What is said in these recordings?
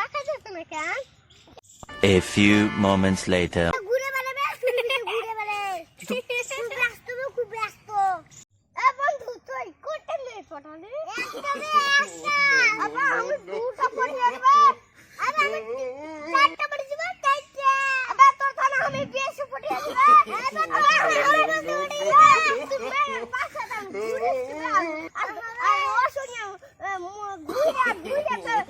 যাচ্ছে না কেন A few moments later. ঘুরে বেড়াবে ঘুরে বেড়ে খুব ব্যস্ত খুব ব্যস্ত এ বন্ধু তুই কোটে নেই ফটালে আবার আমি দুটো পড়ে যাব আবার আমি চারটা পড়ে যাব চারটা আবার তোর থানা আমি বেশি পড়ে যাব আবার আমি বেশি পড়ে যাব তুমি পাশে দাও ঘুরে আর আর ও শুনিও ঘুরে ঘুরে তো চিপস খাইতে আর তুই লুকে লুকে এম করি না বে তোর প্রেম করিস তো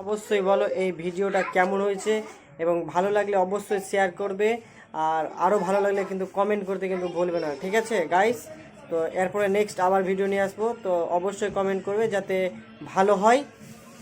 অবশ্যই বলো এই ভিডিওটা কেমন হয়েছে এবং ভালো লাগলে অবশ্যই শেয়ার করবে আর আরও ভালো লাগলে কিন্তু কমেন্ট করতে কিন্তু ভুলবে না, ঠিক আছে গাইস তো এরপরে নেক্সট আবার ভিডিও নিয়ে আসব, তো অবশ্যই কমেন্ট করবে যাতে ভালো হয়।